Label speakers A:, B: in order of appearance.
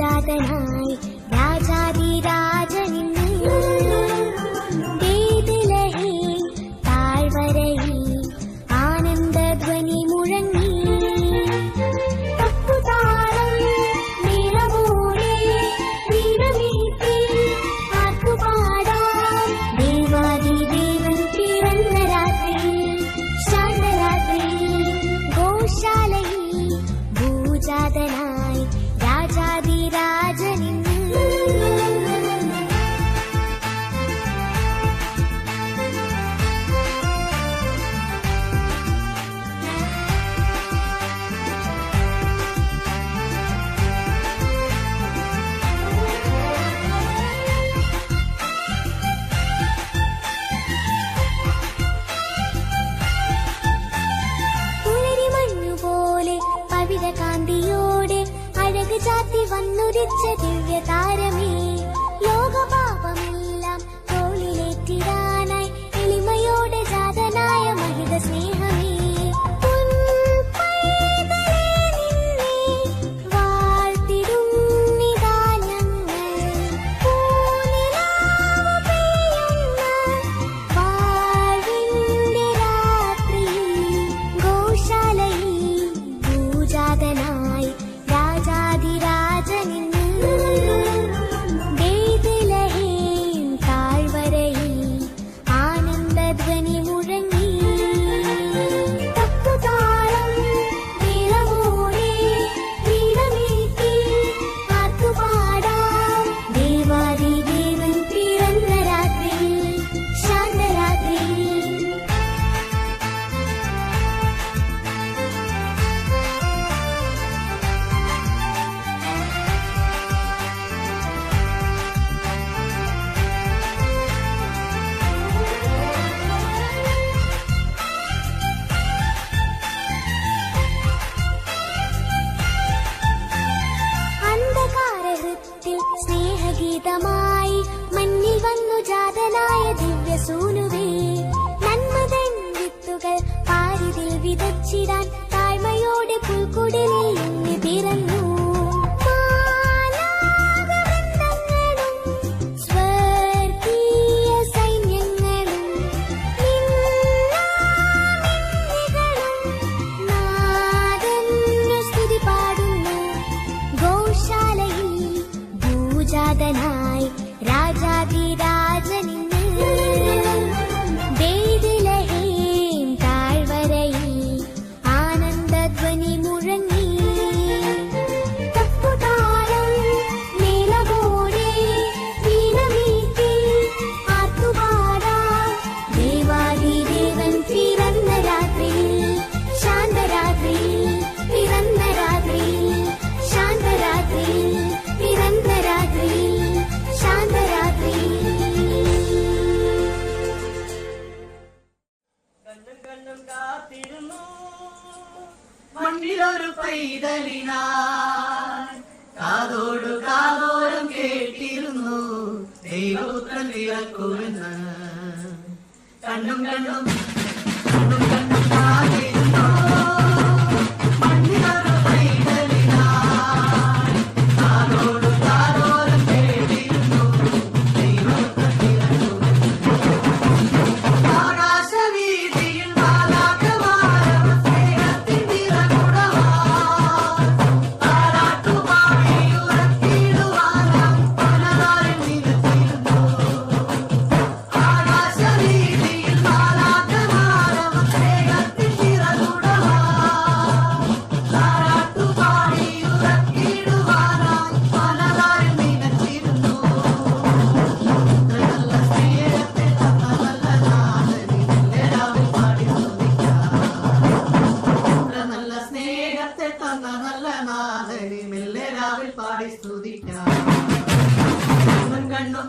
A: രാജാതനായി നിന്നുദിച്ച ദിവ്യതാരമേ ലോകപാപമേ. 知ら
B: പിറക്കുവെന്ന് കണ്ണും കണ്ണും കണ്ണും പാടി സ്തുതിക്കാം. കണ്ണും കണ്ണും